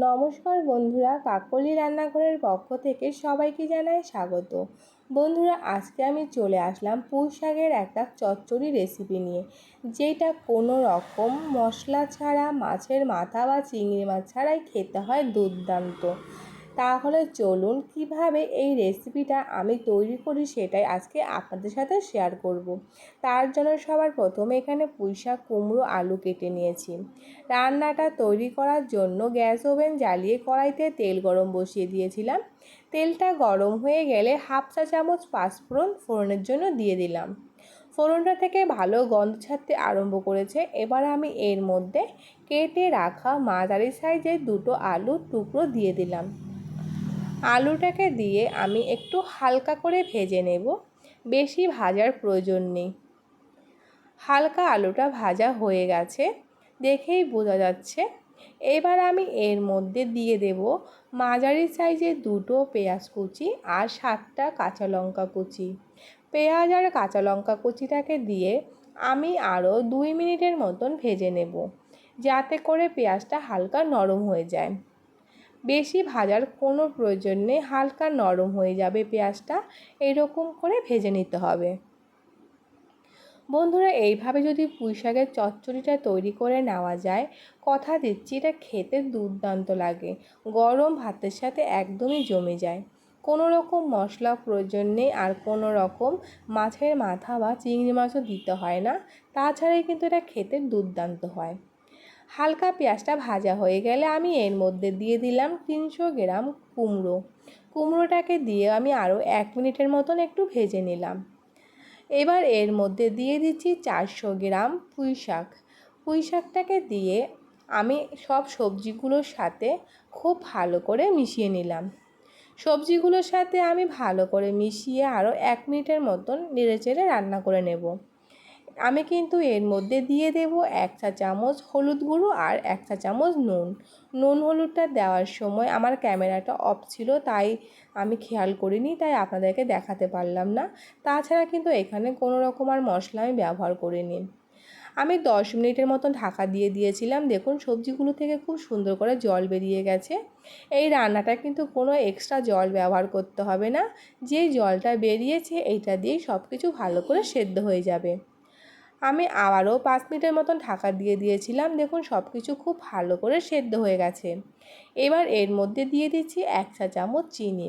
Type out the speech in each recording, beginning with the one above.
নমস্কার বন্ধুরা, কাকলি রান্নাঘরের পক্ষ থেকে সবাইকে জানায় স্বাগত। বন্ধুরা, আজকে আমি চলে আসলাম পুঁই শাকের একটা চচ্চড়ি রেসিপি নিয়ে, যেটা কোনো রকম মশলা ছাড়া, মাছের মাথা বা চিংড়ি মাছ ছাড়াই খেতে হয় দুর্দান্ত। তাহলে চলুন কীভাবে এই রেসিপিটা আমি তৈরি করি সেটাই আজকে আপনাদের সাথে শেয়ার করব। তার জন্য সবার প্রথমে এখানে পুঁইশাক কুমড়ো, আলু কেটে নিয়েছি। রান্নাটা তৈরি করার জন্য গ্যাস ওভেন জ্বালিয়ে কড়াইতে তেল গরম বসিয়ে দিয়েছিলাম। তেলটা গরম হয়ে গেলে হাফ চা চামচ পাঁচফোড়ন ফোড়নের জন্য দিয়ে দিলাম। ফোড়নটা থেকে ভালো গন্ধ ছাড়তে আরম্ভ করেছে। এবার আমি এর মধ্যে কেটে রাখা মাঝারি সাইজের দুটো আলুর টুকরো দিয়ে দিলাম। আলুটাকে দিয়ে আমি একটু হালকা করে ভেজে নেব। বেশি ভাজার প্রয়োজন নেই। হালকা আলুটা ভাজা হয়ে গেছে, দেখেই বোঝা যাচ্ছে। এবার আমি এর মধ্যে দিয়ে দেব মাঝারি সাইজের দুটো পেঁয়াজ কুচি আর সাতটা কাঁচা লঙ্কা কুচি। পেঁয়াজ আর কাঁচা লঙ্কা কুচিটাকে দিয়ে আমি আরও দুই মিনিটের মতন ভেজে নেব, যাতে করে পেঁয়াজটা হালকা নরম হয়ে যায়। বেশি ভাজার কোনো প্রয়োজন নেই, হালকা নরম হয়ে যাবে পেঁয়াজটা, এরকম করে ভেজে নিতে হবে। বন্ধুরা, এইভাবে যদি পুঁই শাকের চচ্চড়িটা তৈরি করে নেওয়া যায়, কথা দিচ্ছি, এটা খেতে দুর্দান্ত লাগে। গরম ভাতের সাথে একদমই জমে যায়। কোনো রকম মশলা প্রয়োজন নেই, আর কোনো রকম মাছের মাথা বা চিংড়ি মাছও দিতে হয় না। তাছাড়াই কিন্তু এটা খেতে দুর্দান্ত হয়। হালকা পেঁয়াজটা ভাজা হয়ে গেলে আমি এর মধ্যে দিয়ে দিলাম তিনশো গ্রাম কুমড়ো। কুমড়োটাকে দিয়ে আমি আরও এক মিনিটের মতন একটু ভেজে নিলাম। এবার এর মধ্যে দিয়ে দিচ্ছি চারশো গ্রাম পুঁই শাক। পুঁই শাকটাকে দিয়ে আমি সব সবজিগুলোর সাথে খুব ভালো করে মিশিয়ে নিলাম। সবজিগুলোর সাথে আমি ভালো করে মিশিয়ে আরও এক মিনিটের মতন নেড়ে চেড়ে রান্না করে নেব। আমি কিন্তু এর মধ্যে দিয়ে দেব এক চা চামচ হলুদ গুঁড়ো আর এক চা চামচ নুন। নুন হলুদটা দেওয়ার সময় আমার ক্যামেরাটা অফ ছিল, তাই আমি খেয়াল করিনি, তাই আপনাদেরকে দেখাতে পারলাম না। তাছাড়া কিন্তু এখানে কোনো রকম আর মশলা আমি ব্যবহার করিনি। আমি দশ মিনিটের মতন ঢাকা দিয়ে দিয়েছিলাম। দেখুন, সবজিগুলো থেকে খুব সুন্দর করে জল বেরিয়ে গেছে। এই রান্নাটা কিন্তু কোনো এক্সট্রা জল ব্যবহার করতে হবে না। যেই জলটা বেরিয়েছে, এইটা দিয়েই সব কিছু ভালো করে সেদ্ধ হয়ে যাবে। আমি আবারও পাঁচ মিনিটের মতন ঢাকা দিয়ে দিয়েছিলাম। দেখুন সব কিছু খুব ভালো করে সেদ্ধ হয়ে গেছে। এবার এর মধ্যে দিয়ে দিচ্ছি এক চা চামচ চিনি।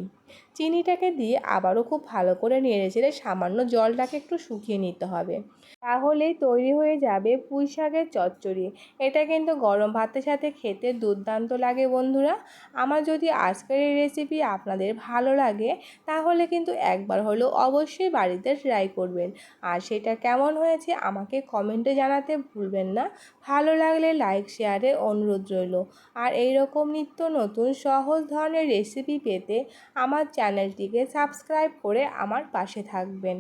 চিনিটাকে দিয়ে আবারও খুব ভালো করে নেড়ে চেড়ে সামান্য জলটাকে একটু শুকিয়ে নিতে হবে। তাহলেই তৈরি হয়ে যাবে পুঁই শাকের চচ্চড়ি। এটা কিন্তু গরম ভাতের সাথে খেতে দুর্দান্ত লাগে বন্ধুরা। আমার যদি আজকের এই রেসিপি আপনাদের ভালো লাগে, তাহলে কিন্তু একবার হলেও অবশ্যই বাড়িতে ট্রাই করবেন। আর সেটা কেমন হয়েছে আমাকে কমেন্টে জানাতে ভুলবেন না। ভালো লাগলে লাইক শেয়ারে অনুরোধ রইল। আর এই রকম নিত্য নতুন সহজ ধরনের রেসিপি পেতে আমার চ্যানেলটিকে সাবস্ক্রাইব করে আমার পাশে থাকবেন।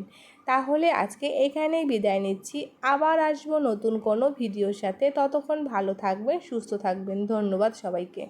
তাহলে আজকে এখানেই বিদায় নিচ্ছি। আবার আসব নতুন কোনো ভিডিওর সাথে। ততক্ষণ ভালো থাকবেন, সুস্থ থাকবেন। ধন্যবাদ সবাইকে।